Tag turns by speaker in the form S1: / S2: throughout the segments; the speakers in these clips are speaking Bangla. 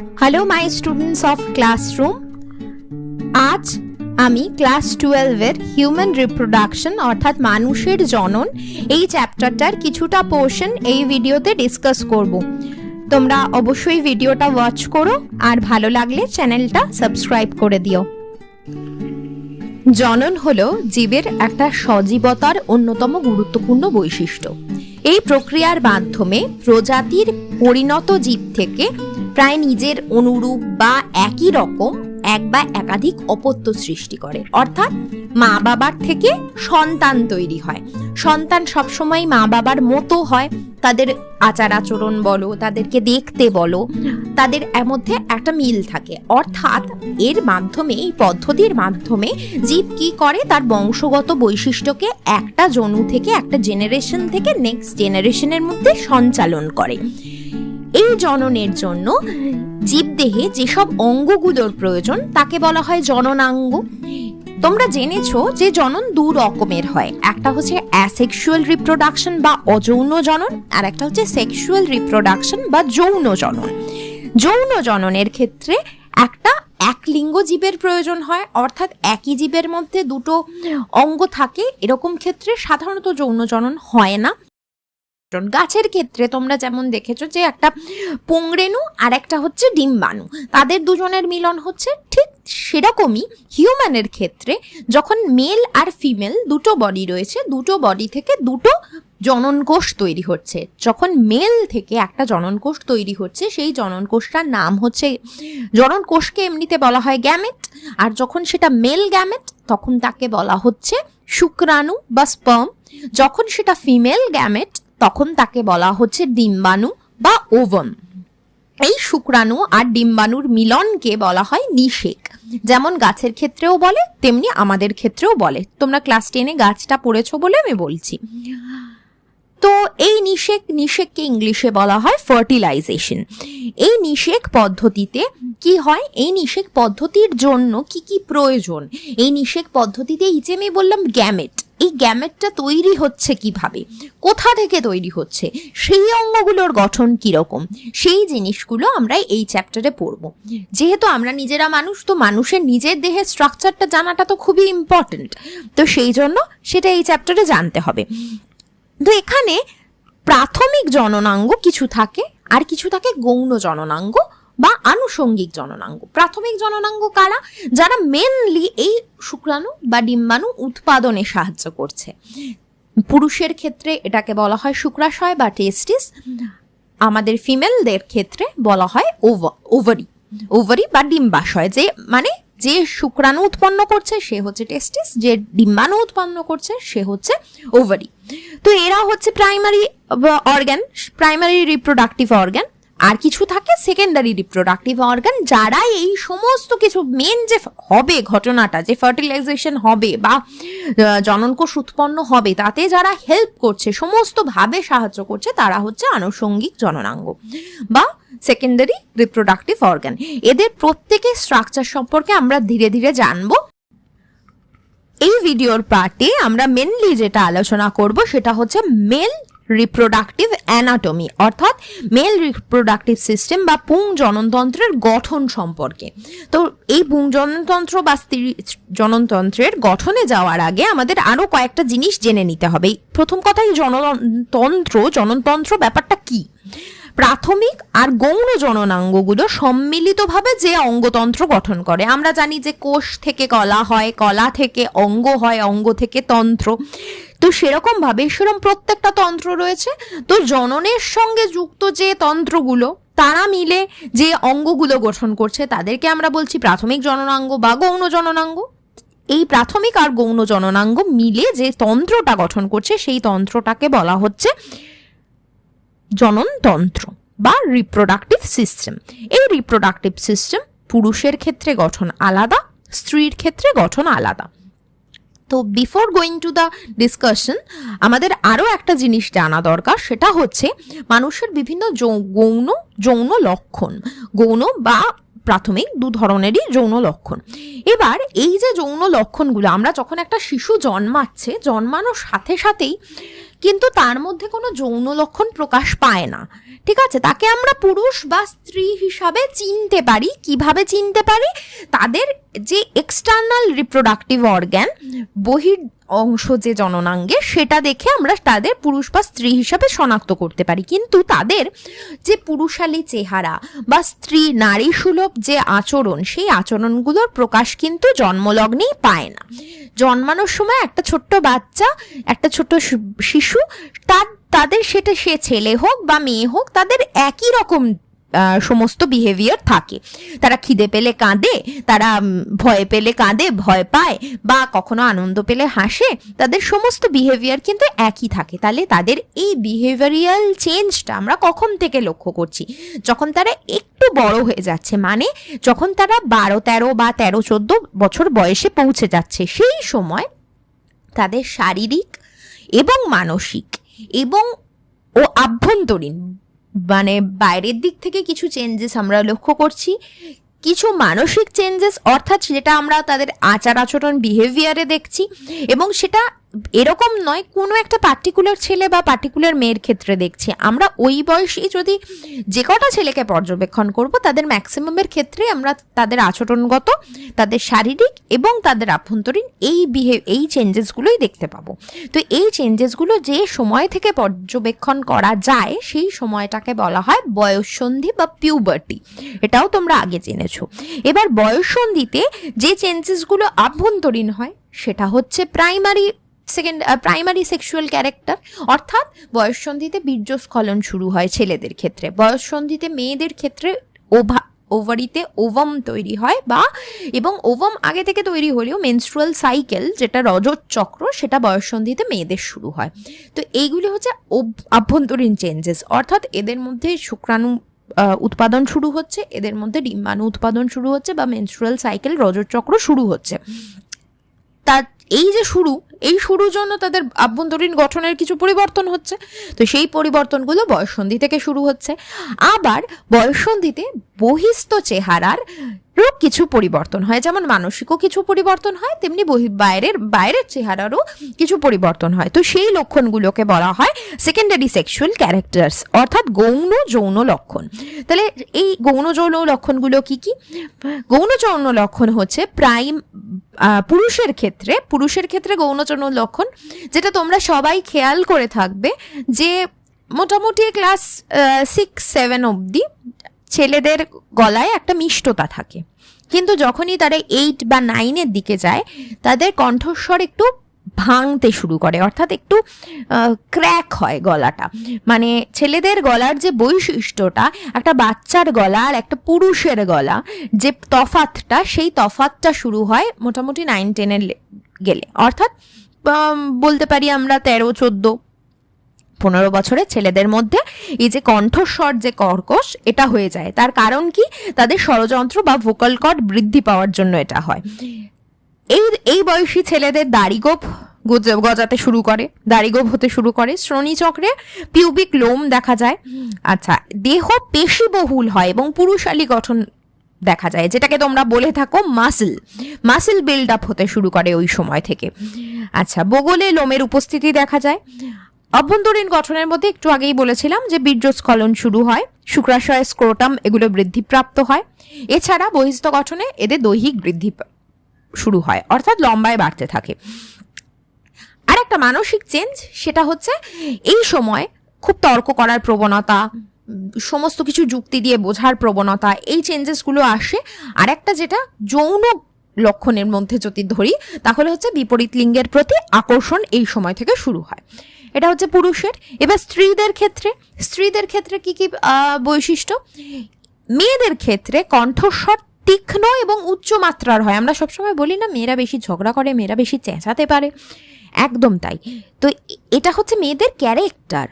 S1: Hello my students of classroom আজ আমি ক্লাস টুয়েলভের হিউম্যান রিপ্রোডাকশন অর্থাৎ মানুষের জনন, এই চ্যাপ্টারটার কিছুটা পোর্শন এই ভিডিওতে ডিসকাস করব। তোমরা অবশ্যই ভিডিওটা ওয়াচ করো, আর ভালো লাগলে চ্যানেলটা সাবস্ক্রাইব করে দিও। জনন হলো জীবের একটা সজীবতার অন্যতম গুরুত্বপূর্ণ বৈশিষ্ট্য। এই প্রক্রিয়ার মাধ্যমে প্রজাতির পরিণত জীব থেকে প্রায় নিজের অনুরূপ বা একই রকম এক বা একাধিক অপত্য সৃষ্টি করে। অর্থাৎ মা বাবার থেকে সন্তান তৈরি হয়। সন্তান সবসময় মা বাবার মতো হয়। তাদের আচার আচরণ বলো, তাদেরকে দেখতে বলো, তাদের এর মধ্যে একটা মিল থাকে। অর্থাৎ এর মাধ্যমে, এই পদ্ধতির মাধ্যমে জীব কি করে? তার বংশগত বৈশিষ্ট্যকে একটা জনু থেকে একটা জেনারেশন থেকে নেক্সট জেনারেশনের মধ্যে সঞ্চালন করে। জননের জন্য জীবদেহে যেসব অঙ্গগুলোর প্রয়োজন, তাকে বলা হয় জননাঙ্গ। তোমরা জেনেছো যে জনন দু রকমের হয়। একটা হচ্ছে অ্যাসেক্সুয়াল রিপ্রোডাকশন বা অযৌন জনন, আর একটা হচ্ছে সেক্সুয়াল রিপ্রোডাকশন বা যৌন জনন। যৌন জননের ক্ষেত্রে একটা এক লিঙ্গ জীবের প্রয়োজন হয়, অর্থাৎ একই জীবের মধ্যে দুটো অঙ্গ থাকে। এরকম ক্ষেত্রে সাধারণত যৌন জনন হয় না। গাছের ক্ষেত্রে তোমরা যেমন দেখেছ যে একটা পুংরেণু আর একটা হচ্ছে ডিম্বাণু। তাদের দুজনের মিলন হচ্ছে ঠিক সেরকমই হিউম্যানের ক্ষেত্রে যখন মেল আর ফিমেল দুটো বডি রয়েছে, দুটো বডি থেকে দুটো জনন কোষ তৈরি হচ্ছে। যখন মেল থেকে একটা জনন কোষ তৈরি হচ্ছে, সেই জনন কোষটার নাম হচ্ছে জনন কোষকে এমনিতে বলা হয় গ্যামেট আর যখন সেটা মেল গ্যামেট তখন তাকে বলা হচ্ছে শুক্রাণু বা স্পার্ম যখন সেটা ফিমেল গ্যামেট তখন তাকে বলা হচ্ছে ডিম্বাণু বা ওভন এই শুক্রাণু আর ডিম্বাণুর মিলনকে বলা হয় নিষেক। যেমন গাছের ক্ষেত্রেও বলে, তেমনি আমাদের ক্ষেত্রেও বলে। তোমরা ক্লাস টেনে গাছটা পড়েছো বলে আমি বলছি। তো এই নিষেক, নিষেককে ইংলিশে বলা হয় ফার্টিলাইজেশন। এই নিষেক পদ্ধতিতে কি হয়? এই নিষেক পদ্ধতির জন্য কি কি প্রয়োজন? এই নিষেক পদ্ধতিতে যে আমি বললাম গ্যামেট, এই গ্যামেটটা তৈরি হচ্ছে কীভাবে? কোথা থেকে তৈরি হচ্ছে? সেই অঙ্গগুলোর গঠন কীরকম? সেই জিনিসগুলো আমরা এই চ্যাপ্টারে পড়ব। যেহেতু আমরা নিজেরা মানুষ, তো মানুষের নিজের দেহের স্ট্রাকচারটা জানাটা তো খুবই ইম্পর্ট্যান্ট তো সেই জন্য সেটা এই চ্যাপ্টারে জানতে হবে। তো এখানে প্রাথমিক জননাঙ্গ কিছু থাকে, আর কিছু থাকে গৌণ জননাঙ্গ বা আনুষঙ্গিক জননাঙ্গ। প্রাথমিক জননাঙ্গ কারা? যারা মেনলি এই শুক্রাণু বা ডিম্বাণু উৎপাদনে সাহায্য করছে। পুরুষের ক্ষেত্রে এটাকে বলা হয় শুক্রাশয় বা টেস্টিস আমাদের ফিমেলদের ক্ষেত্রে বলা হয় ওভারি ওভারি বা ডিম্বাশয়, যে মানে যে শুক্রাণু উৎপন্ন করছে, সে হচ্ছে টেস্টিস, যে ডিম্বাণু উৎপন্ন করছে, সে হচ্ছে ওভারি। তো এরা হচ্ছে primary organ primary reproductive organ আর কিছু থাকে সেকেন্ডারি রিপ্রোডাক্টিভ অর্গান যারা এই সমস্ত কিছু মেন যে হবে ঘটনাটা, যে ফার্টিলাইজেশন হবে বা জননকোষ উৎপন্ন হবে, তাতে যারা হেল্প করছে, সমস্তভাবে সাহায্য করছে, তারা হচ্ছে আনুষঙ্গিক জননাঙ্গ বা সেকেন্ডারি রিপ্রোডাক্টিভ অর্গান এদের প্রত্যেকের স্ট্রাকচার সম্পর্কে আমরা ধীরে ধীরে জানব। এই ভিডিওর পার্টে আমরা মেনলি যেটা আলোচনা করব সেটা হচ্ছে মেল রিপ্রোডাক্টিভ অ্যানাটমি অর্থাৎ মেল রিপ্রোডাক্টিভ সিস্টেম বা পুং জননতন্ত্রের গঠন সম্পর্কে। তো এই পুং জননতন্ত্র বা স্ত্রী জননতন্ত্রের গঠনে যাওয়ার আগে আমাদের আরও কয়েকটা জিনিস জেনে নিতে হবে। প্রথম কথাই জনতন্ত্র জননতন্ত্র ব্যাপারটা কি? প্রাথমিক আর গৌণ জননাঙ্গগুলো সম্মিলিতভাবে যে অঙ্গতন্ত্র গঠন করে। আমরা জানি যে কোষ থেকে কলা হয়, কলা থেকে অঙ্গ হয়, অঙ্গ থেকে তন্ত্র। তো সেরকম ভাবে সেরকম প্রত্যেকটা তন্ত্র রয়েছে। তো জননের সঙ্গে যুক্ত যে তন্ত্রগুলো, তারা মিলে যে অঙ্গগুলো গঠন করছে, তাদেরকে আমরা বলছি প্রাথমিক জননাঙ্গ বা গৌণ জননাঙ্গ। এই প্রাথমিক আর গৌণ জননাঙ্গ মিলে যে তন্ত্রটা গঠন করছে, সেই তন্ত্রটাকে বলা হচ্ছে জননতন্ত্র বা রিপ্রোডাক্টিভ সিস্টেম এই রিপ্রোডাক্টিভ সিস্টেম পুরুষের ক্ষেত্রে গঠন আলাদা, স্ত্রীর ক্ষেত্রে গঠন আলাদা। তো before going to the discussion আমাদের আরও একটা জিনিস জানা দরকার, সেটা হচ্ছে মানুষের বিভিন্ন গৌণ, যৌন লক্ষণ। গৌণ বা প্রাথমিক দু ধরনেরই যৌন লক্ষণ। এবার এই যে যৌন লক্ষণগুলো, আমরা যখন একটা শিশু জন্মাচ্ছে, জন্মানোর সাথে সাথেই কিন্তু তার মধ্যে কোনো যৌন লক্ষণ প্রকাশ পায় না। ঠিক আছে? তাকে আমরা পুরুষ বা স্ত্রী হিসাবে চিনতে পারি। কীভাবে চিনতে পারি? তাদের যে এক্সটার্নাল রিপ্রোডাক্টিভ অর্গ্যান বহির অংশ যে জননাঙ্গে, সেটা দেখে আমরা তাদের পুরুষ বা স্ত্রী হিসাবে শনাক্ত করতে পারি। কিন্তু তাদের যে পুরুষালী চেহারা বা স্ত্রী নারী সুলভ যে আচরণ, সেই আচরণগুলোর প্রকাশ কিন্তু জন্মলগ্নেই পায় না। জন্মানোর সময় একটা ছোট্ট বাচ্চা, একটা ছোট্ট শিশু তার তাদের সেটা সে ছেলে হোক বা মেয়ে হোক, তাদের একই রকম সমস্ত বিহেভিয়ার থাকে। তারা খিদে পেলে কাঁদে, তারা ভয় পেলে কাঁদে, ভয় পায় বা কখনো আনন্দ পেলে হাসে, তাদের সমস্ত বিহেভিয়ার কিন্তু একই থাকে। তাহলে তাদের এই বিহেভিয়ারিয়াল চেঞ্জটা আমরা কখন থেকে লক্ষ্য করছি? যখন তারা একটু বড় হয়ে যাচ্ছে মানে যখন তারা বারো, তেরো বা তেরো, চোদ্দ বছর বয়সে পৌঁছে যাচ্ছে, সেই সময় তাদের শারীরিক এবং মানসিক এবং ও আভ্যন্তরীণ মানে বাইরের দিক থেকে কিছু চেঞ্জেস আমরা লক্ষ্য করছি। কিছু মানসিক চেঞ্জেস অর্থাৎ যেটা আমরা তাদের আচার আচরণ বিহেভিয়ারে দেখছি এবং সেটা এরকম নয়, কোনো একটা পার্টিকুলার ছেলে বা পার্টিকুলার মেয়ের ক্ষেত্রে দেখছি। আমরা ওই বয়সী যদি যে কটা ছেলেকে পর্যবেক্ষণ করব, তাদের ম্যাক্সিমামের ক্ষেত্রে আমরা তাদের আচরণগত, তাদের শারীরিক এবং তাদের আভ্যন্তরীণ এই বিহে এই চেঞ্জেসগুলোই দেখতে পাবো। তো এই চেঞ্জেসগুলো যে সময় থেকে পর্যবেক্ষণ করা যায়, সেই সময়টাকে বলা হয় বয়ঃসন্ধি বা পিউবার্টি এটাও তোমরা আগে জেনেছো। এবার বয়ঃসন্ধিতে যে চেঞ্জেসগুলো আভ্যন্তরীণ হয়, সেটা হচ্ছে primary second primary sexual character অর্থাৎ বয়ঃসন্ধিতে বীর্যস্খলন শুরু হয় ছেলেদের ক্ষেত্রে। বয়ঃসন্ধিতে মেয়েদের ক্ষেত্রে ওভা, ওভারিতে ওভাম তৈরি হয় বা, এবং ওভাম আগে থেকে তৈরি হলেও মেনস্ট্রুয়াল সাইকেল যেটা রজত চক্র, সেটা বয়ঃসন্ধিতে মেয়েদের শুরু হয়। তো এইগুলি হচ্ছে আভ্যন্তরীণ চেঞ্জেস অর্থাৎ এদের মধ্যে শুক্রাণু উৎপাদন শুরু হচ্ছে, এদের মধ্যে ডিম্বাণু উৎপাদন শুরু হচ্ছে বা মেনস্ট্রুয়াল সাইকেল রজত চক্র শুরু হচ্ছে। তার এই যে শুরু, এই শুরুর জন্য তাদের আভ্যন্তরীণ গঠনের কিছু পরিবর্তন হচ্ছে। তো সেই পরিবর্তনগুলো বয়সন্ধি থেকে শুরু হচ্ছে। আবার বয়সন্ধিতে বহিস্থ চেহারার রূপ কিছু পরিবর্তন হয়। যেমন মানসিকও কিছু পরিবর্তন হয়, তেমনি বাইরের বাইরের চেহারারও কিছু পরিবর্তন হয়। তো সেই লক্ষণগুলোকে বলা হয় সেকেন্ডারি সেক্সুয়াল ক্যারেক্টার্স অর্থাৎ গৌণ যৌন লক্ষণ। তাহলে এই গৌণ যৌন লক্ষণগুলো কি কি? গৌণ যৌন লক্ষণ হচ্ছে প্রাইম পুরুষের ক্ষেত্রে পুরুষের ক্ষেত্রে গৌণ যৌন লক্ষণ, যেটা তোমরা সবাই খেয়াল করে থাকবে যে মোটামুটি ক্লাস সিক্স সেভেন অবধি ছেলেদের গলায় একটা মিষ্টতা থাকে। কিন্তু যখনই তারা এইট বা নাইনের দিকে যায়, তাদের কণ্ঠস্বর একটু ভাঙতে শুরু করে, অর্থাৎ একটু ক্র্যাক হয় গলাটা। মানে ছেলেদের গলার যে বৈশিষ্ট্যটা, একটা বাচ্চার গলা আর একটা পুরুষের গলা, যে তফাতটা সেই তফাতটা শুরু হয় মোটামুটি নাইন টেনের গেলে। অর্থাৎ বলতে পারি আমরা তেরো, চোদ্দ পনেরো বছরের ছেলেদের মধ্যে এই যে কণ্ঠস্বর যে কর্কশ, এটা হয়ে যায়। তার কারণ কি? তাদের ষড়যন্ত্র বা ভোকাল কর্ড বৃদ্ধি পাওয়ার জন্য এটা হয়। এই এই বয়সী ছেলেদের দাড়িগোপ গজ- গজাতে শুরু করে, দাড়িগোপ হতে শুরু করে শ্রোণী চক্রে পিউবিক লোম দেখা যায়। আচ্ছা দেহ পেশিবহুল হয় এবং পুরুষালী গঠন দেখা যায়, যেটাকে তোমরা বলে থাকো মাসল মাসল বিল্ড আপ হতে শুরু করে ওই সময় থেকে। আচ্ছা বগলে লোমের উপস্থিতি দেখা যায়। অভ্যন্তরীণ গঠনের মধ্যে একটু আগেই বলেছিলাম যে বীর্যস্খলন শুরু হয়, শুক্রাশয় স্ক্রোটাম এগুলো বৃদ্ধিপ্রাপ্ত হয়। এছাড়া বহিস্থ গঠনে এদের দৈহিক বৃদ্ধি শুরু হয়, অর্থাৎ লম্বায় বাড়তে থাকে। আর একটা মানসিক চেঞ্জ সেটা হচ্ছে এই সময় খুব তর্ক করার প্রবণতা, সমস্ত কিছু যুক্তি দিয়ে বোঝার প্রবণতা, এই চেঞ্জেসগুলো আসে। আর একটা যেটা যৌন লক্ষণের মধ্যে যদি ধরি, তাহলে হচ্ছে বিপরীত লিঙ্গের প্রতি আকর্ষণ এই সময় থেকে শুরু হয়। এটা হচ্ছে পুরুষের। এবার স্ত্রীদের ক্ষেত্রে স্ত্রীদের ক্ষেত্রে কি কি বৈশিষ্ট্য? মেয়েদের ক্ষেত্রে কণ্ঠস্বর তীক্ষ্ণ এবং উচ্চ মাত্রার হয়। আমরা সবসময় বলি না, মেয়েরা বেশি ঝগড়া করে, মেয়েরা বেশি চেঁচাতে পারে। একদম তাই। তো এটা হচ্ছে মেয়েদের ক্যারেক্টার।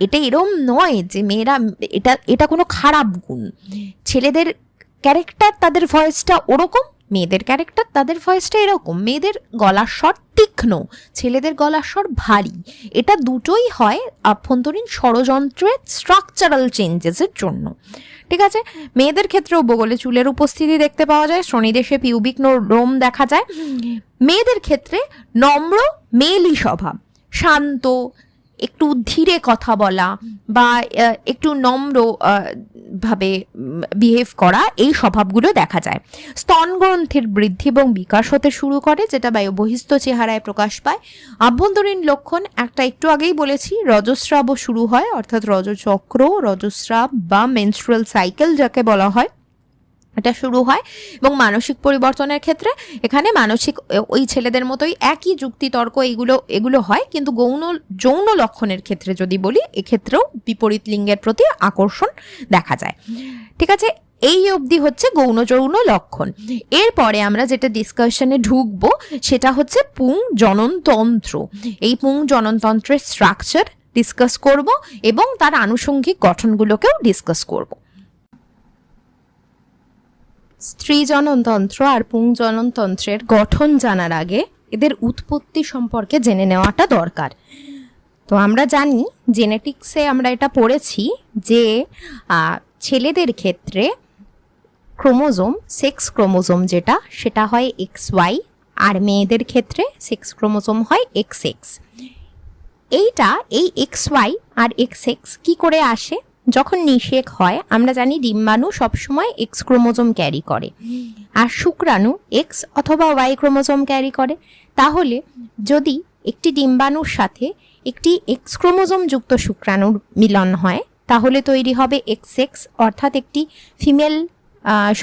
S1: এটা এরম নয় যে মেয়েরা, এটা এটা কোনো খারাপ গুণ। ছেলেদের ক্যারেক্টার, তাদের ভয়েসটা ওরকম মেয়েদের ক্যারেক্টার তাদের ভয়েসটা এরকম মেয়েদের গলার স্বর তীক্ষ্ণ ছেলেদের গলার স্বর ভারী। এটা দুটোই হয় আভ্যন্তরীণ ষড়যন্ত্রের স্ট্রাকচারাল চেঞ্জেসের জন্য। ঠিক আছে? মেয়েদের ক্ষেত্রেও বগলে চুলের উপস্থিতি দেখতে পাওয়া যায় শ্রোণীদেশে পিউবিক রোম দেখা যায়। মেয়েদের ক্ষেত্রে নম্র মেয়েলি স্বভাব শান্ত একটু ধীরে কথা বলা বা একটু নম্র ভাবে বিহেভ করা এই স্বভাবগুলো দেখা যায়। স্তনগ্রন্থির বৃদ্ধি এবং বিকাশ হতে শুরু করে যেটা বায়ু বহিস্থ চেহারায় প্রকাশ পায়। আভ্যন্তরীণ লক্ষণ একটা একটু আগেই বলেছি রজস্রাবও শুরু হয় অর্থাৎ রজচক্র রজস্রাব বা মেনস্ট্রুয়াল সাইকেল যাকে বলা হয়। এটা শুরু হয়। এবং মানসিক পরিবর্তনের ক্ষেত্রে এখানে মানসিক ওই ছেলেদের মতোই একই যুক্তি, তর্ক এগুলো এগুলো হয়। কিন্তু গৌণ, যৌন লক্ষণের ক্ষেত্রে যদি বলি, এক্ষেত্রেও বিপরীত লিঙ্গের প্রতি আকর্ষণ দেখা যায়। ঠিক আছে? এই অবধি হচ্ছে গৌণ যৌন লক্ষণ। এরপরে আমরা যেটা ডিসকাশনে ঢুকবো, সেটা হচ্ছে পুং জননতন্ত্র। এই পুং জননতন্ত্রের স্ট্রাকচার ডিসকাস করব এবং তার আনুষঙ্গিক গঠনগুলোকেও ডিসকাস করব। স্ত্রী জননতন্ত্র আর পুং জননতন্ত্রের গঠন জানার আগে এদের উৎপত্তি সম্পর্কে জেনে নেওয়াটা দরকার। তো আমরা জানি জেনেটিক্সে আমরা এটা পড়েছি যে ছেলেদের ক্ষেত্রে ক্রোমোজোম সেক্স ক্রোমোজোম যেটা, সেটা হয় এক্স ওয়াই আর মেয়েদের ক্ষেত্রে সেক্স ক্রোমোজোম হয় এক্স এক্স। এইটা, এই এক্স ওয়াই আর এক্স এক্স কী করে আসে? যখন নিষেক হয়, আমরা জানি ডিম্বাণু সবসময় এক্স ক্রোমোজোম ক্যারি করে। আর শুক্রাণু এক্স অথবা ওয়াই ক্রোমোজোম ক্যারি করে। তাহলে যদি একটি ডিম্বাণুর সাথে একটি এক্স ক্রোমোজোম যুক্ত শুক্রাণুর মিলন হয়, তাহলে তৈরি হবে এক্স এক্স অর্থাৎ একটি ফিমেল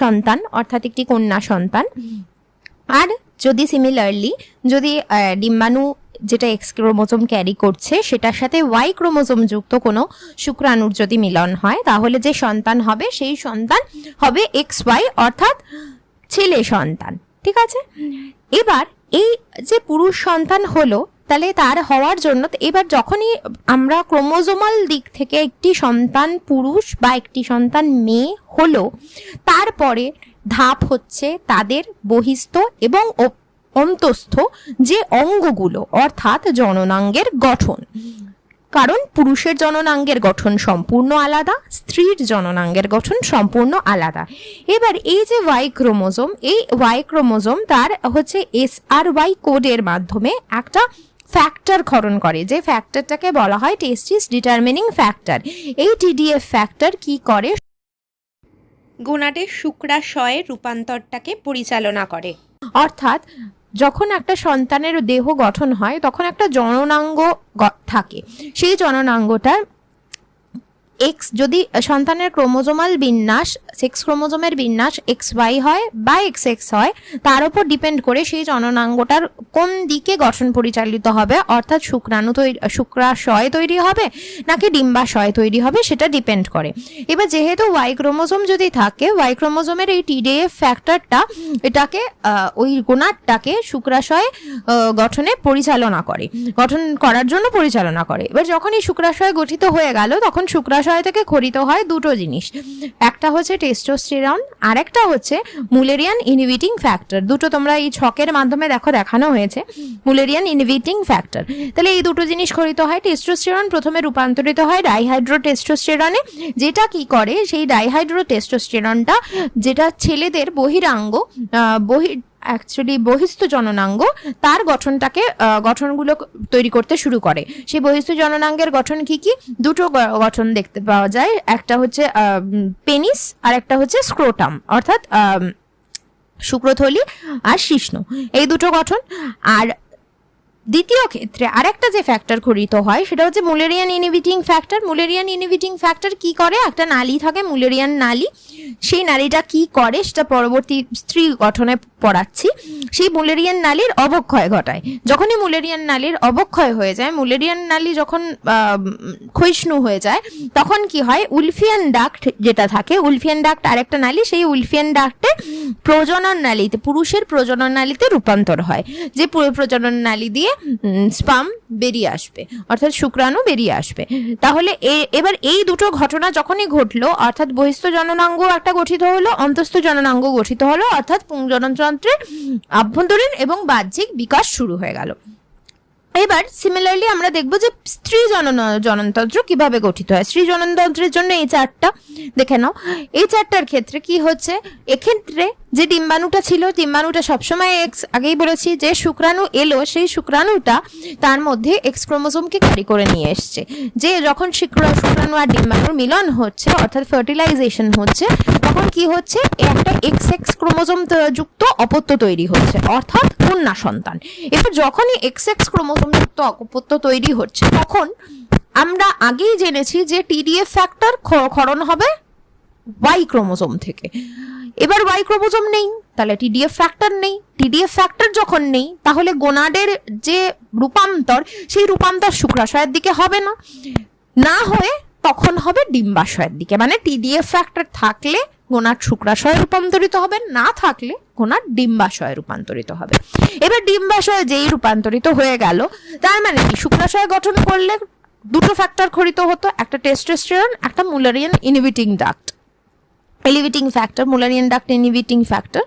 S1: সন্তান, অর্থাৎ একটি কন্যা সন্তান। আর যদি সিমিলারলি যদি ডিম্বাণু যেটা এক্স ক্রোমোজোম ক্যারি করছে, সেটার সাথে ওয়াই ক্রোমোজোম যুক্ত কোনো শুক্রাণুর যদি মিলন হয়, তাহলে যে সন্তান হবে, সেই সন্তান হবে এক্স ওয়াই অর্থাৎ ছেলে সন্তান। ঠিক আছে? এবার এই যে পুরুষ সন্তান হলো, তাহলে তার হওয়ার জন্য এবার যখনই আমরা ক্রোমোজোমাল দিক থেকে একটি সন্তান পুরুষ বা একটি সন্তান মেয়ে হলো, তারপরে ধাপ হচ্ছে তাদের বহিস্থ এবং অন্তস্থ যে অঙ্গগুলো অর্থাৎ জননাঙ্গের গঠন। কারণ পুরুষের জননাঙ্গের গঠন সম্পূর্ণ আলাদা স্ত্রীর জননাঙ্গের গঠন সম্পূর্ণ আলাদা। এবার এই যে ওয়াই ক্রোমোজোম এই ওয়াই ক্রোমোজোম তার হচ্ছে এস আর ওয়াই কোডের মাধ্যমে একটা ফ্যাক্টর ক্ষরণ করে। যে ফ্যাক্টরটাকে বলা হয় টেস্টিস ডিটারমিনিং ফ্যাক্টর এই টিডিএফ ফ্যাক্টর কি করে?
S2: গোনাডের শুক্রাশয়ের রূপান্তরটাকে পরিচালনা করে।
S1: অর্থাৎ যখন একটা সন্তানের দেহ গঠন হয় তখন একটা জননাঙ্গ থাকে। সেই জননাঙ্গটা এক্স যদি সন্তানের ক্রোমোজোমাল বিন্যাস সেক্স ক্রোমোজোমের বিন্যাস এক্স ওয়াই হয় বা এক্স এক্স হয়, তার উপর ডিপেন্ড করে সেই জননাঙ্গটার কোন দিকে গঠন পরিচালিত হবে? অর্থাৎ শুক্রাণু তৈরি, শুক্রাশয় তৈরি হবে নাকি ডিম্বাশয় তৈরি হবে সেটা ডিপেন্ড করে। এবার যেহেতু ওয়াই ক্রোমোজোম যদি থাকে ওয়াই ক্রোমোজোমের এই টিডিএফ ফ্যাক্টরটা এটাকে ওই গোনারটাকে শুক্রাশয় গঠনে পরিচালনা করে। গঠন করার জন্য পরিচালনা করে। এবার যখন এই শুক্রাশয় গঠিত হয়ে গেল, তখন শুক্রাশয় থেকে খরিত হয় দুটো জিনিস। একটা হচ্ছে টেস্টোস্টেরন আর একটা হচ্ছে মুলেরিয়ান ইনহিবিটিং ফ্যাক্টর। দুটো তোমরা এই ছকের মাধ্যমে দেখো দেখানো হয়েছে। Mullerian inhibiting factor. তাহলে এই দুটো জিনিস খরিত হয় টেস্টোস্টেরন প্রথমে রূপান্তরিত হয় ডাইহাইড্রো টেস্টোস্টেরনে যেটা কি করে? সেই ডাইহাইড্রো টেস্টোস্টেরনটা যেটা ছেলেদের বহিরাঙ্গ আহ, বহি অ্যাকচুয়ালি বহিস্থ জননাঙ্গ, তার গঠনটাকে গঠনগুলো তৈরি করতে শুরু করে। সেই বহিস্থ জননাঙ্গের গঠন কি কি? দুটো গঠন দেখতে পাওয়া যায়। একটা হচ্ছে পেনিস, আর একটা হচ্ছে স্ক্রোটাম, অর্থাৎ শুক্রথলি আর শিষ্ণু। এই দুটো গঠন। আর দ্বিতীয় ক্ষেত্রে আরেকটা যে ফ্যাক্টর খরিত হয়, সেটা হচ্ছে Mullerian inhibiting factor Mullerian inhibiting factor কি করে? একটা নালী থাকে মুলেরিয়ান নালী। সেই নালীটা কি করে? সেটা পরবর্তী স্ত্রী গঠনে পড়াচ্ছি। সেই মুলেরিয়ান নালীর অবক্ষয় ঘটায়। যখনই মুলেরিয়ান নালীর অবক্ষয় হয়ে যায় মুলেরিয়ান নালী যখন ক্ষয়িষ্ণু হয়ে যায়, তখন কি হয়? উলফিয়ান ডাক্ট যেটা থাকে, উলফিয়ান ডাক্ট আরেকটা নালী, সেই উলফিয়ান ডাক্টে প্রজনন নালীতে, পুরুষের প্রজনন নালীতে রূপান্তর হয়। যে প্রজনন নালী দিয়ে স্পাম বেরিয়ে আসবে, অর্থাৎ শুক্রাণু বেরিয়ে আসবে। তাহলে এবার এই দুটো ঘটনা যখনই ঘটলো, অর্থাৎ বহিস্থ জননাঙ্গ একটা গঠিত হলো, অন্তস্থ জননাঙ্গ গঠিত হলো, অর্থাৎ পুংজননতন্ত্রের আভ্যন্তরীণ এবং বাহ্যিক বিকাশ শুরু হয়ে গেল। এবার সিমিলারলি আমরা দেখব যে স্ত্রী জনন, জননতন্ত্র কীভাবে গঠিত হয়। স্ত্রী জননতন্ত্রের জন্য এই চারটা, দেখে নাও, এই চারটার ক্ষেত্রে কি হচ্ছে? এক্ষেত্রে যে ডিম্বাণুটা ছিল, ডিম্বাণুটা সবসময় এক্স আগেই বলেছি যে শুক্রাণু এলো, সেই শুক্রাণুটা তার মধ্যে এক্স ক্রোমোজোমকে ক্যারি করে নিয়ে এসছে। যে যখন শুক্র- শুক্রাণু আর ডিম্বাণুর মিলন হচ্ছে, অর্থাৎ ফার্টিলাইজেশন হচ্ছে, তখন কি হচ্ছে? একটা এক্স এক্স ক্রোমোজোম যুক্ত অপত্য তৈরি হচ্ছে, অর্থাৎ কন্যা সন্তান। এবার যখনই এক্স এক্স ক্রোমোসোম যুক্ত অপত্য তৈরি হচ্ছে, তখন আমরা আগেই জেনেছি যে টিডিএফ ফ্যাক্টর ক্ষরণ হবে ওয়াই ক্রোমোসোম থেকে। এবার ওয়াই ক্রোমোসোম নেই, তাহলে টিডিএফ ফ্যাক্টর নেই। টিডিএফ ফ্যাক্টর যখন নেই, তাহলে গোনাডের যে রূপান্তর, সেই রূপান্তর শুক্রাশয়ের দিকে হবে না। না হয়ে তখন হবে ডিম্বাশয়ের দিকে। মানে টিডিএফ ফ্যাক্টর থাকলে গোনার শুক্রাশয়ে রূপান্তরিত হবে, না থাকলে গোনার ডিম্বাশয়ে রূপান্তরিত হবে। এবার ডিম্বাশয়ে যেই রূপান্তরিত হয়ে গেল, তার মানে কি? শুক্রাশয় গঠন করলে দুটো ফ্যাক্টর খরিত হতো, একটা টেস্টোস্টেরন একটা Mullerian inhibiting duct elevating factor Mullerian duct inhibiting factor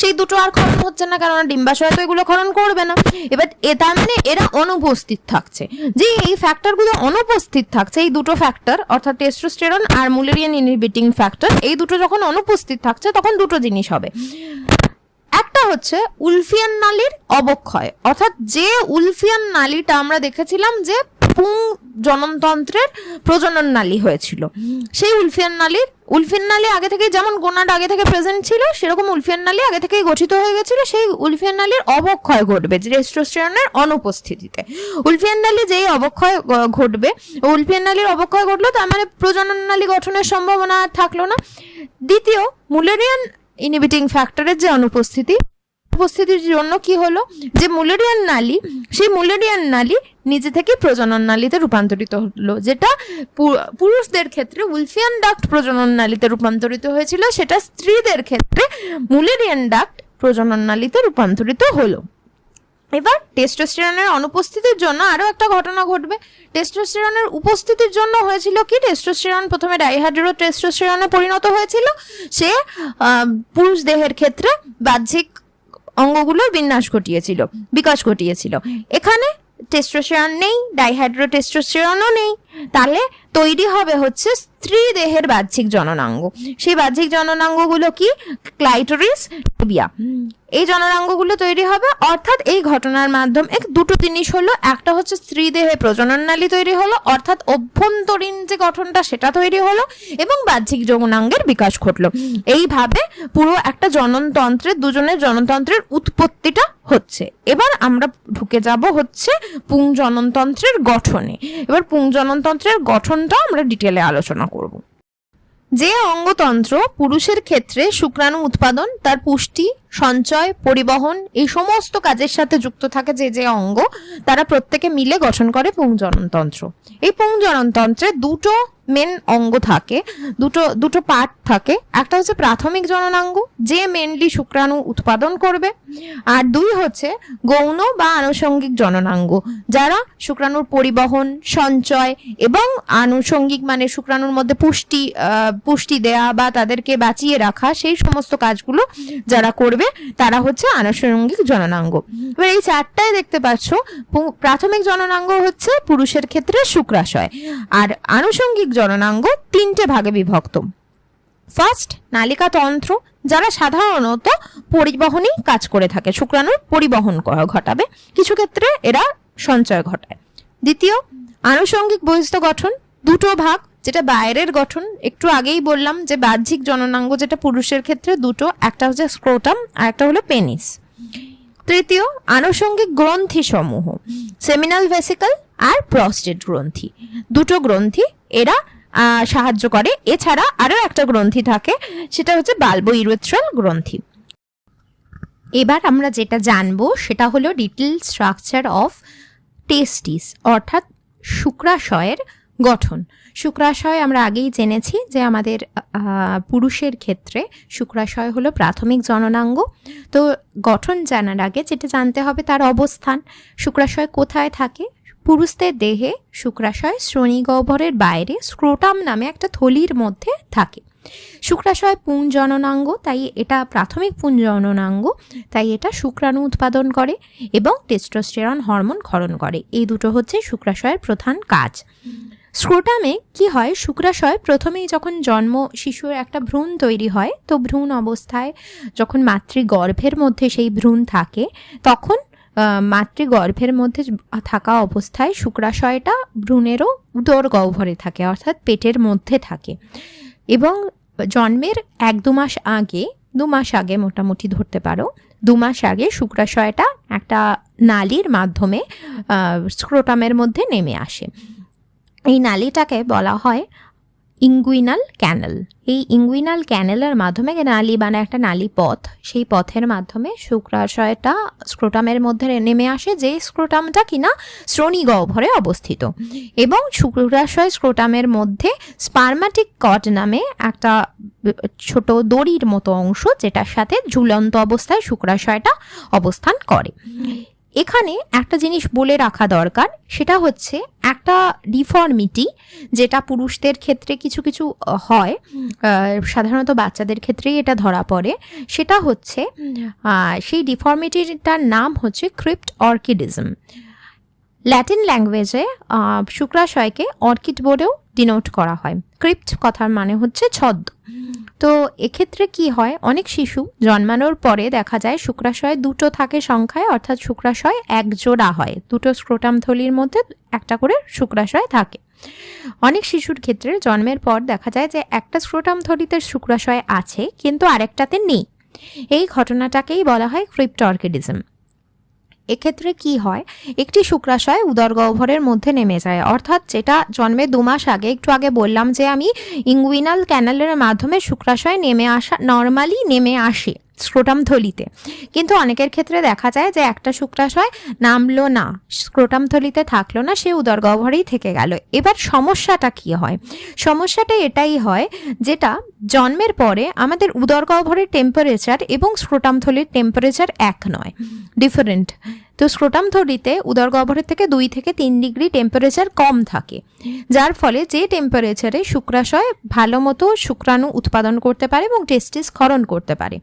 S1: সেই দুটো আর খরণ হচ্ছে না, কারণ ডিম্বাশয় তো এগুলো খরণ করবে না। এবার এ তার মানে এরা অনুপস্থিত থাকছে। যে এই ফ্যাক্টরগুলো অনুপস্থিত থাকছে, এই দুটো ফ্যাক্টর অর্থাৎ টেস্টোস্টেরন আর মুলেরিয়ান ইনহিবিটিং ফ্যাক্টর এই দুটো যখন অনুপস্থিত থাকছে, তখন দুটো জিনিস হবে। একটা হচ্ছে উলফিয়ান নালীর অবক্ষয়। অর্থাৎ যে উলফিয়ান নালীটা আমরা দেখেছিলাম যে পুং জননতন্ত্রের প্রজনন নালী হয়েছিল। সেই উলফিয়ান নালীর উলফিয়ান নালী আগে থেকে যেমন গোনাড আগে থেকে প্রেজেন্ট ছিল, সেরকম উলফিয়ান নালী আগে থেকেই গঠিত হয়ে গেছিল, সেই উলফিয়ান নালীর অবক্ষয় ঘটবে, যে রেস্টোস্টেরনের অনুপস্থিতিতে। উলফিয়ান নালী যেই অবক্ষয় ঘটবে উলফিয়ান নালীর অবক্ষয় ঘটলো, তার মানে প্রজনন নালী গঠনের সম্ভাবনা আর থাকল না। দ্বিতীয়, মুলেরিয়ান ইনহিবিটিং ফ্যাক্টরের যে অনুপস্থিতি উপস্থিতির জন্য কি হলো? যে মুলেরিয়ান নালী, সেই মুলেরিয়ান নালী নিজে থেকে প্রজনন নালীতে রূপান্তরিত হলো, যেটা পুরুষদের ক্ষেত্রে উলফিয়ান ডাক্ট প্রজনন নালীতে রূপান্তরিত হয়েছিল, সেটা স্ত্রীদের ক্ষেত্রে মুলেরিয়ান ডাক্ট প্রজনন নালীতে রূপান্তরিত হলো। এবার টেস্টোস্টেরনের অনুপস্থিতির জন্য আরও একটা ঘটনা ঘটবে। টেস্টোস্টেরনের উপস্থিতির জন্য হয়েছিল কি? টেস্টোস্টেরন প্রথমে ডাইহাইড্রো টেস্টোস্টেরনে পরিণত হয়েছিল। সে পুরুষ দেহের ক্ষেত্রে বাহ্যিক অঙ্গগুলোর বিন্যাস ঘটিয়েছিল বিকাশ ঘটিয়েছিল। এখানে টেস্টোস্টেরন নেই ডাইহাইড্রো টেস্টোস্টেরনও নেই। তাহলে তৈরি হবে হচ্ছে স্ত্রী দেহের বাহ্যিক জননাঙ্গ। সেই বাহ্যিক জননাঙ্গগুলো কি? Clitoris, tibia. এই জননাঙ্গগুলো তৈরি হবে, অর্থাৎ এই ঘটনার মাধ্যমে দুটো জিনিস হলো, একটা হচ্ছে স্ত্রী দেহে প্রজনন নালী তৈরি হলো, অর্থাৎ অভ্যন্তরীণ যে গঠনটা সেটা তৈরি হলো এবং বাহ্যিক যৌনাঙ্গের বিকাশ ঘটলো। এইভাবে পুরো একটা জননতন্ত্রের দুজনের জনতন্ত্রের উৎপত্তিটা হচ্ছে। এবার আমরা ঢুকে যাব হচ্ছে পুং জননতন্ত্রের গঠনে। এবার পুং জননতন্ত্রের গঠনটা আমরা ডিটেলে আলোচনা করব। যে অঙ্গতন্ত্র পুরুষের ক্ষেত্রে শুক্রাণু উৎপাদন, তার পুষ্টি, সঞ্চয়, পরিবহন, এই সমস্ত কাজের সাথে যুক্ত থাকে যে যে অঙ্গ, তারা প্রত্যেকে মিলে গঠন করে পুংজননতন্ত্র। এই পুংজনতন্ত্রে দুটো মেন অঙ্গ থাকে, দুটো দুটো পার্ট থাকে। একটা হচ্ছে প্রাথমিক জননাঙ্গ, যে মেনলি শুক্রাণু উৎপাদন করবে। আর দুই হচ্ছে গৌণ বা আনুষঙ্গিক জননাঙ্গ, যারা শুক্রাণুর পরিবহন, সঞ্চয় এবং আনুষঙ্গিক মানে শুক্রাণুর মধ্যে পুষ্টি পুষ্টি দেয়া বা তাদেরকে বাঁচিয়ে রাখা, সেই সমস্ত কাজগুলো যারা করবে, তারা হচ্ছে আনুষঙ্গিক জননাঙ্গ। এবার এই চারটায় দেখতে পাচ্ছ, প্রাথমিক জননাঙ্গ হচ্ছে পুরুষের ক্ষেত্রে শুক্রাশয়, আর আনুষঙ্গিক জননাঙ্গ তিনটে ভাগে বিভক্ত। ফার্স্ট নালিকা তন্ত্র, যারা সাধারণত পরিবহনেই কাজ করে থাকে। শুক্রাণুর পরিবহন ঘটাবে। কিছু ক্ষেত্রে এরা সঞ্চয় ঘটায়। দ্বিতীয়, আনুষঙ্গিক বহিস্থ গঠন, দুটো ভাগ, যেটা বাইরের গঠন। একটু আগেই বললাম যে বাহ্যিক জননাঙ্গ যেটা পুরুষের ক্ষেত্রে দুটো, একটা হচ্ছে স্ক্রোটাম আর একটা হলো পেনিস। তৃতীয়, আনুষঙ্গিক গ্রন্থি সমূহ সেমিনাল ভেসিকল আর প্রস্টেট গ্রন্থি। দুটো গ্রন্থি এরা সাহায্য করে। এছাড়া আরও একটা গ্রন্থি থাকে, সেটা হচ্ছে বাল্ব ইউরেথ্রাল গ্রন্থি। এবার আমরা যেটা জানব, সেটা হলো ডিটেল স্ট্রাকচার অফ টেস্টিস, অর্থাৎ শুক্রাশয়ের গঠন। শুক্রাশয় আমরা আগেই জেনেছি যে আমাদের পুরুষের ক্ষেত্রে শুক্রাশয় হলো প্রাথমিক জননাঙ্গ। তো গঠন জানার আগে যেটা জানতে হবে, তার অবস্থান। শুক্রাশয় কোথায় থাকে? পুরুষদের দেহে শুক্রাশয় শ্রোণী গহ্বরের বাইরে স্ক্রোটাম নামে একটা থলির মধ্যে থাকে। শুক্রাশয় পুংজননাঙ্গ তাই এটা প্রাথমিক পুংজননাঙ্গ তাই এটা শুক্রাণু উৎপাদন করে এবং টেস্টোস্টেরন হরমোন ক্ষরণ করে। এই দুটো হচ্ছে শুক্রাশয়ের প্রধান কাজ। স্ক্রোটামে কি হয়? শুক্রাশয় প্রথমেই যখন জন্ম, শিশুর একটা ভ্রূণ তৈরি হয়, তো ভ্রূণ অবস্থায় যখন মাতৃগর্ভের মধ্যে সেই ভ্রূণ থাকে, তখন মাতৃগর্ভের মধ্যে থাকা অবস্থায় শুক্রাশয়টা ভ্রূণেরও উদর গহ্বরে থাকে, অর্থাৎ পেটের মধ্যে থাকে। এবং জন্মের এক দু মাস আগে, দু মাস আগে মোটামুটি ধরতে পারো, দু মাস আগে শুক্রাশয়টা একটা নালীর মাধ্যমে স্ক্রোটামের মধ্যে নেমে আসে। এই নালীটাকে বলা হয় ইঙ্গুইনাল ক্যানেল। এই ইঙ্গুইনাল ক্যানেলের মাধ্যমে নালি বানা একটা নালী পথ, সেই পথের মাধ্যমে শুক্রাশয়টা স্ক্রোটামের মধ্যে নেমে আসে, যে স্ক্রোটামটা কিনা শ্রোণী গহ্বরে অবস্থিত। এবং শুক্রাশয় স্ক্রোটামের মধ্যে স্পার্মাটিক কট নামে একটা ছোট দড়ির মতো অংশ, যেটার সাথে ঝুলন্ত অবস্থায় শুক্রাশয়টা অবস্থান করে। এখানে একটা জিনিস বলে রাখা দরকার, সেটা হচ্ছে একটা ডিফর্মিটি যেটা পুরুষদের ক্ষেত্রে কিছু কিছু হয় সাধারণত বাচ্চাদের ক্ষেত্রেই এটা ধরা পড়ে। সেটা হচ্ছে সেই ডিফর্মিটিটার নাম হচ্ছে ক্রিপ্ট অর্কিডিজম। ল্যাটিন ল্যাঙ্গুয়েজে শুক্রাশয়কে অর্কিড বোর্ডেও ডিনোট করা হয়। ক্রিপ্ট কথার মানে হচ্ছে ছদ্ম। তো এক্ষেত্রে কি হয়? অনেক শিশু জন্মানোর পরে দেখা যায় শুক্রাশয় দুটো থাকে সংখ্যায়, অর্থাৎ শুক্রাশয় এক জোড়া হয়। দুটো স্ক্রোটাম থলির মধ্যে একটা করে শুক্রাশয় থাকে। অনেক শিশুর ক্ষেত্রে জন্মের পর দেখা যায় যে একটা স্ক্রোটাম থলিতে শুক্রাশয় আছে, কিন্তু আরেকটাতে নেই। এই ঘটনাটাকেই বলা হয় ক্রিপ্টর্কিডিজম। এক্ষেত্রে কি হয়? একটি শুক্রাশয় উদর গহ্বরের মধ্যে নেমে যায়। অর্থাৎ যেটা জন্মে দু মাস আগে, একটু আগে বললাম যে আমি ইঙ্গুইনাল ক্যানেলের মাধ্যমে শুক্রাশয় নেমে আসা নর্মালি নেমে আসে। স্ক্রোটাম থলিতে। কিন্তু অনেকের ক্ষেত্রে দেখা যায় যে একটা শুক্রাশয় নামলো না, স্ক্রোটাম থলিতে থাকল না, সে উদর গহ্বরেই থেকে গেল। এবার সমস্যাটা কি হয়? সমস্যাটা এটাই হয় যেটা জন্মের পরে আমাদের উদর গহ্বরের টেম্পারেচার এবং স্ক্রোটাম থলির টেম্পারেচার এক নয়। ডিফারেন্ট তো স্ক্রোটাম থলিতে উদর থেকে দুই থেকে তিন ডিগ্রি টেম্পারেচার কম থাকে, যার ফলে যে টেম্পারেচারে শুক্রাশয় ভালো মতো শুক্রাণু উৎপাদন করতে পারে এবং টেস্টিস ক্ষরণ করতে পারে।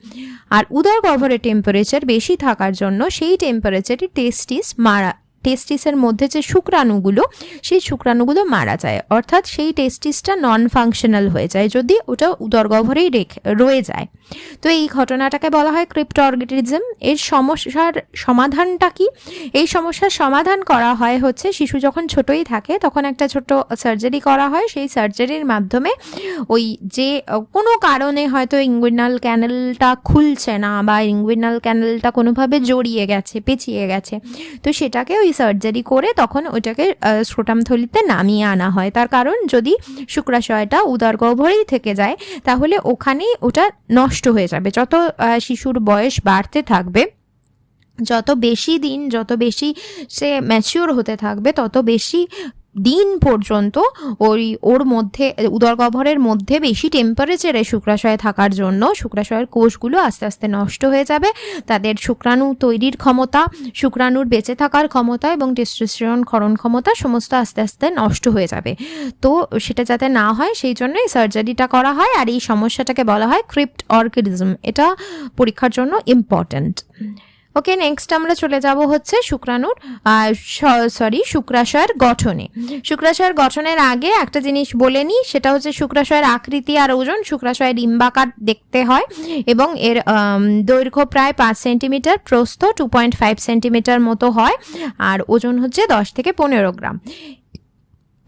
S1: আর উদর গহ্বরের টেম্পারেচার বেশি থাকার জন্য সেই টেম্পারেচারে টেস্টিস মারা টেস্টিসের মধ্যে যে শুক্রাণুগুলো, সেই শুক্রাণুগুলো মারা যায়। অর্থাৎ সেই টেস্টিসটা নন ফাংশনাল হয়ে যায়, যদি ওটা উদর গহ্বরেই রেখে, রয়ে যায়। তো এই ঘটনাটাকে বলা হয় ক্রিপ্টঅর্গিটিজম। এর সমস্যার সমাধানটা কি? এই সমস্যার সমাধান করা হয় হচ্ছে, শিশু যখন ছোটই থাকে, তখন একটা ছোট সার্জারি করা হয়। সেই সার্জারির মাধ্যমে ওই যে, কোনো কারণে হয়তো ইঙ্গুইনাল ক্যানেলটা খুলছে না বা ইঙ্গুইনাল ক্যানেলটা কোনোভাবে জড়িয়ে গেছে, পেঁচিয়ে গেছে, তো সেটাকে ওই সার্জারি করে তখন ওটাকে স্ক্রোটামথলিতে নামিয়ে আনা হয়। তার কারণ যদি শুক্রাশয়টা উদার গহ্বরেই থেকে যায়, তাহলে ওখানেই ওটা নষ্ট হয়ে যাবে। যত শিশুর বয়স বাড়তে থাকবে যত বেশি দিন, যত বেশি সে ম্যাচিওর হতে থাকবে, তত বেশি দিন পর্যন্ত ওই, ওর মধ্যে উদরগহ্বরের মধ্যে বেশি টেম্পারেচারে শুক্রাশয় থাকার জন্য শুক্রাশয়ের কোষগুলো আস্তে আস্তে নষ্ট হয়ে যাবে। তাদের শুক্রাণু তৈরির ক্ষমতা, শুক্রাণুর বেঁচে থাকার ক্ষমতা এবং টেস্টোস্টেরন ক্ষরণ ক্ষমতা সমস্ত আস্তে আস্তে নষ্ট হয়ে যাবে। তো সেটা যাতে না হয়, সেই জন্যই সার্জারিটা করা হয় আর এই সমস্যাটাকে বলা হয় ক্রিপ্ট অর্কিডিজম এটা পরীক্ষার জন্য ইম্পর্ট্যান্ট ওকে নেক্সট আমরা চলে যাব হচ্ছে শুক্রাণুর সরি শুক্রাশয়ের গঠনে। শুক্রাশয়ের গঠনের আগে একটা জিনিস বলে নিই, সেটা হচ্ছে শুক্রাশয়ের আকৃতি আর ওজন, শুক্রাশয়ের ডিম্বাকার দেখতে হয় এবং এর দৈর্ঘ্য প্রায় পাঁচ সেন্টিমিটার, প্রস্থ টু পয়েন্ট ফাইভ সেন্টিমিটার মতো হয়, আর ওজন হচ্ছে দশ থেকে পনেরো গ্রাম।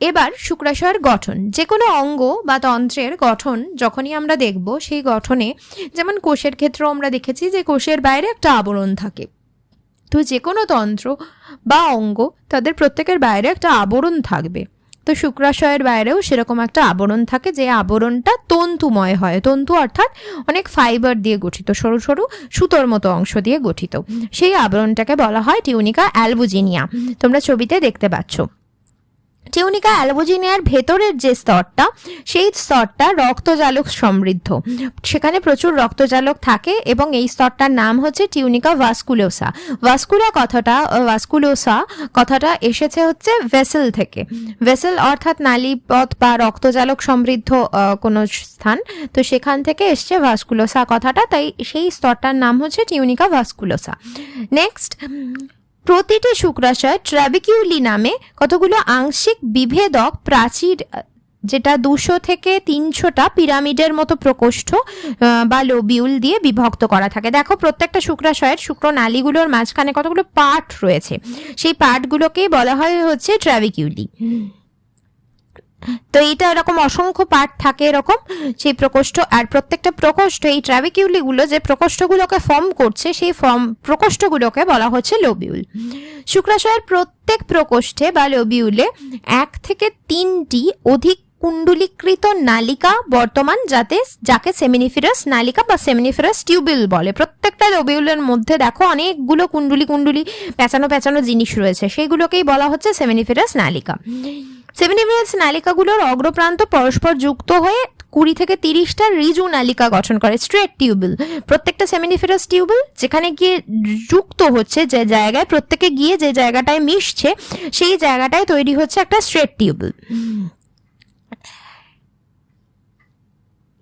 S1: এবার শুক্রাশয়ের গঠন। যে কোনো অঙ্গ বা তন্ত্রের গঠন যখনই আমরা দেখব, সেই গঠনে যেমন কোষের ক্ষেত্রেও আমরা দেখেছি যে কোষের বাইরে একটা আবরণ থাকে। তো যে কোনো তন্ত্র বা অঙ্গ তাদের প্রত্যেকের বাইরে একটা আবরণ থাকবে। তো শুক্রাশয়ের বাইরেও সেরকম একটা আবরণ থাকে যে আবরণটা তন্তুময় হয়। তন্তু অর্থাৎ অনেক ফাইবার দিয়ে গঠিত, সরু সরু সুতোর মতো অংশ দিয়ে গঠিত। সেই আবরণটাকে বলা হয় টিউনিকা অ্যালবুজিনিয়া। তোমরা ছবিতে দেখতে পাচ্ছ। টিউনিকা অ্যালবোজিনিয়ার ভেতরের যে স্তরটা, সেই স্তরটা রক্তজালক সমৃদ্ধ। সেখানে প্রচুর রক্তজালক থাকে এবং এই স্তরটার নাম হচ্ছে টিউনিকা ভাস্কুলোসা। ভাস্কুলা কথাটা ভাস্কুলোসা কথাটা এসেছে হচ্ছে ভেসেল থেকে। ভেসেল অর্থাৎ নালীপথ বা রক্তজালক সমৃদ্ধ কোনো স্থান। তো সেখান থেকে এসছে ভাস্কুলোসা কথাটা, তাই সেই স্তরটার নাম হচ্ছে টিউনিকা ভাস্কুলোসা। নেক্সট প্রতিটি শুক্রাশয় ট্র্যাবিকিউলি নামে কতগুলো আংশিক বিভেদক প্রাচীর যেটা দুশো থেকে তিনশোটা পিরামিডের মতো প্রকোষ্ঠ বা লোবিউল দিয়ে বিভক্ত করা থাকে। দেখো, প্রত্যেকটা শুক্রাশয়ের শুক্র নালীগুলোর মাঝখানে কতগুলো পার্ট রয়েছে। সেই পার্টগুলোকেই বলা হয় হচ্ছে ট্র্যাভিকিউলি তো এটা এরকম অসংখ্য পার্ট থাকে এরকম, সেই প্রকোষ্ঠ। আর প্রত্যেকটা প্রকোষ্ঠ, এই ট্রাভিকিউলিগুলো যে প্রকোষ্ঠগুলোকে ফর্ম করছে, সেই ফর্ম প্রকোষ্ঠগুলোকে বলা হচ্ছে লোবিউল শুক্রাশয়ের প্রত্যেক প্রকোষ্ঠে বা লোবিউলে এক থেকে তিনটি অধিক কুণ্ডলীকৃত নালিকা বর্তমান যাতে, যাকে সেমিনিফেরাস নালিকা বা সেমিনিফেরাস টিউবিল বলে। প্রত্যেকটা লোবিউলের মধ্যে দেখো অনেকগুলো কুণ্ডলি কুণ্ডলি পেঁচানো পেঁচানো জিনিস রয়েছে। সেইগুলোকেই বলা হচ্ছে সেমিনিফেরাস নালিকা। সেমিনিফেরাস নালিকাগুলোর অগ্রপ্রান্ত পরস্পর যুক্ত হয়ে কুড়ি থেকে তিরিশটা রিজু নালিকা গঠন করে, স্ট্রেট টিউবিল। প্রত্যেকটা সেমিনিফেরাস টিউবিল যেখানে গিয়ে যুক্ত হচ্ছে যে জায়গায়, প্রত্যেকে গিয়ে যে জায়গাটায় মিশছে, সেই জায়গাটায় তৈরি হচ্ছে একটা স্ট্রেট টিউবিল।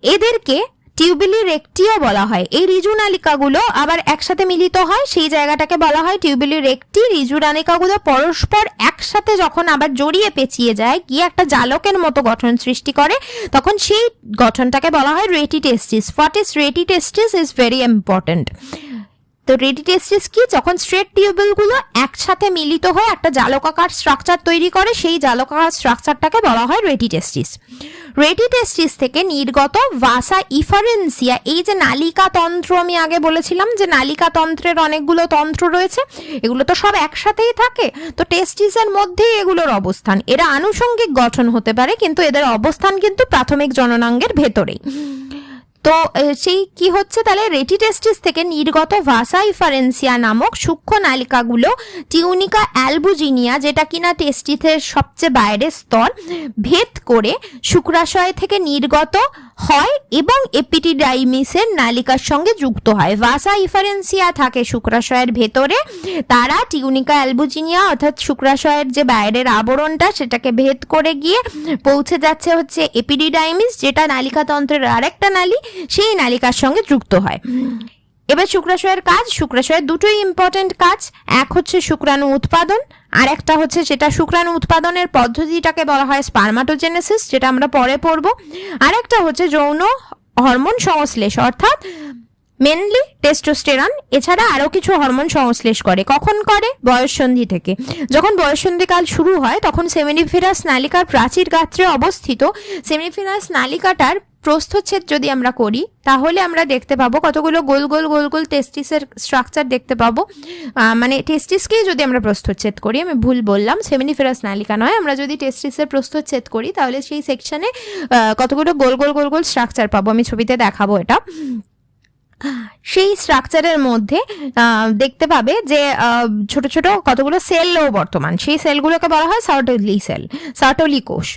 S1: এদেরকে টিউবিলি রেকটিও বলা হয়। এই রিজু নালিকাগুলো আবার একসাথে মিলিত হয়, সেই জায়গাটাকে বলা হয় টিউবিলি রেকটি। রিজু নালিকাগুলো পরস্পর একসাথে যখন আবার জড়িয়ে পেঁচিয়ে যায়, গিয়ে একটা জালকের মতো গঠন সৃষ্টি করে, তখন সেই গঠনটাকে বলা হয় rete testis what is rete testis is very important. তো রেডি টেস্টিস কি যখন স্ট্রেট টিউবওয়েলগুলো একসাথে মিলিত হয়ে একটা জালকাকার স্ট্রাকচার তৈরি করে, সেই জালকাকার স্ট্রাকচারটাকে বলা হয় রেটি টেস্টিস রেটি টেস্টিস থেকে নির্গত ভাসা ইফারেন্সিয়া এই যে নালিকা তন্ত্র আমি আগে বলেছিলাম যে নালিকা তন্ত্রের অনেকগুলো তন্ত্র রয়েছে, এগুলো তো সব একসাথেই থাকে, তো টেস্টিসের মধ্যেই এগুলোর অবস্থান। এরা আনুষঙ্গিক গঠন হতে পারে, কিন্তু এদের অবস্থান কিন্তু প্রাথমিক জননাঙ্গের ভেতরেই। তো সেই কি হচ্ছে তাহলে? রেটিটেস্টিস থেকে নির্গত ভাসা ইফারেন্সিয়া নামক সূক্ষ্ম নালিকাগুলো টিউনিকা অ্যালবুজিনিয়া যেটা কিনা টেস্টিসের সবচেয়ে বাইরের স্তর, ভেদ করে শুক্রাশয় থেকে নির্গত হয় এবং এপিটিডাইমিসের নালিকার সঙ্গে যুক্ত হয়। ভাসা ইফারেন্সিয়া থাকে শুক্রাশয়ের ভেতরে। তারা টিউনিকা অ্যালবুজিনিয়া অর্থাৎ শুক্রাশয়ের যে বাইরের আবরণটা, সেটাকে ভেদ করে গিয়ে পৌঁছে যাচ্ছে হচ্ছে এপিডিডাইমিস যেটা নালিকাতন্ত্রের আরেকটা নালী, সেই নালিকার সঙ্গে যুক্ত হয়। এবার শুক্রাশয়ের কাজ। শুক্রাশয়ের দুটোই ইম্পর্টেন্ট কাজ। এক হচ্ছে শুক্রাণু উৎপাদন, আর একটা হচ্ছে সেটা শুক্রাণু উৎপাদনের পদ্ধতিটাকে বলা হয় স্পার্মাটোজেনেসিস যেটা আমরা পরে পড়ব। আর একটা হচ্ছে যৌন হরমোন সংশ্লেষ, অর্থাৎ মেনলি টেস্টোস্টেরন এছাড়া আরও কিছু হরমোন সংশ্লেষ করে। কখন করে? বয়ঃসন্ধি থেকে। যখন বয়ঃসন্ধিকাল শুরু হয়, তখন সেমিনিফেরাস নালিকার প্রাচীর গাত্রে অবস্থিত। সেমিনিফেরাস নালিকাটার প্রস্থচ্ছেদ যদি আমরা করি, তাহলে আমরা দেখতে পাবো কতগুলো গোল গোল গোল গোল টেস্টিসের স্ট্রাকচার দেখতে পাবো। মানে টেস্টিসকেই যদি আমরা প্রস্থচ্ছেদ করি, আমি ভুল বললাম সেমিনিফেরাস নালিকা নয়, আমরা যদি টেস্টিসের প্রস্থচ্ছেদ করি, তাহলে সেই সেকশনে কতগুলো গোল গোল গোল গোল স্ট্রাকচার পাবো। আমি ছবিতে দেখাবো এটা। সেই স্ট্রাকচারের মধ্যে দেখতে পাবে যে ছোট ছোট কতগুলো সেলও বর্তমান। সেই সেলগুলোকে বলা হয় সার্টলি সেল সার্টলি কোষ।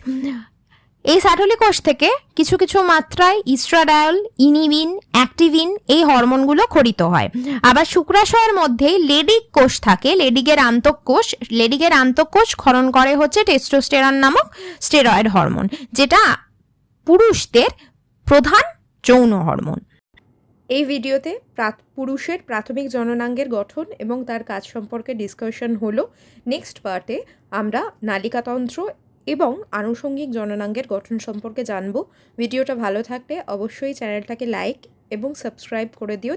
S1: এই সার্টলি কোষ থেকে কিছু কিছু মাত্রায় ইস্ট্রাডায়ল ইনিবিন অ্যাক্টিভিন এই হরমোনগুলো খরিত হয়। আবার শুক্রাশয়ের মধ্যেই লেডিক কোষ থাকে লেডিকের আন্তঃকোষ লেডিকের আন্তঃকোষ ক্ষরণ করে হচ্ছে টেস্টোস্টেরন নামক স্টেরয়েড হরমোন যেটা পুরুষদের প্রধান যৌন হরমোন
S2: এই ভিডিওতে পুরুষের প্রাথমিক জননাঙ্গের গঠন এবং তার কাজ সম্পর্কে ডিসকাশন হলো। নেক্সট পার্টে আমরা নালিকাতন্ত্র এবং আনুষঙ্গিক জননাঙ্গের গঠন সম্পর্কে জানব। ভিডিওটা ভালো থাকলে অবশ্যই চ্যানেলটাকে লাইক এবং সাবস্ক্রাইব করে দিও।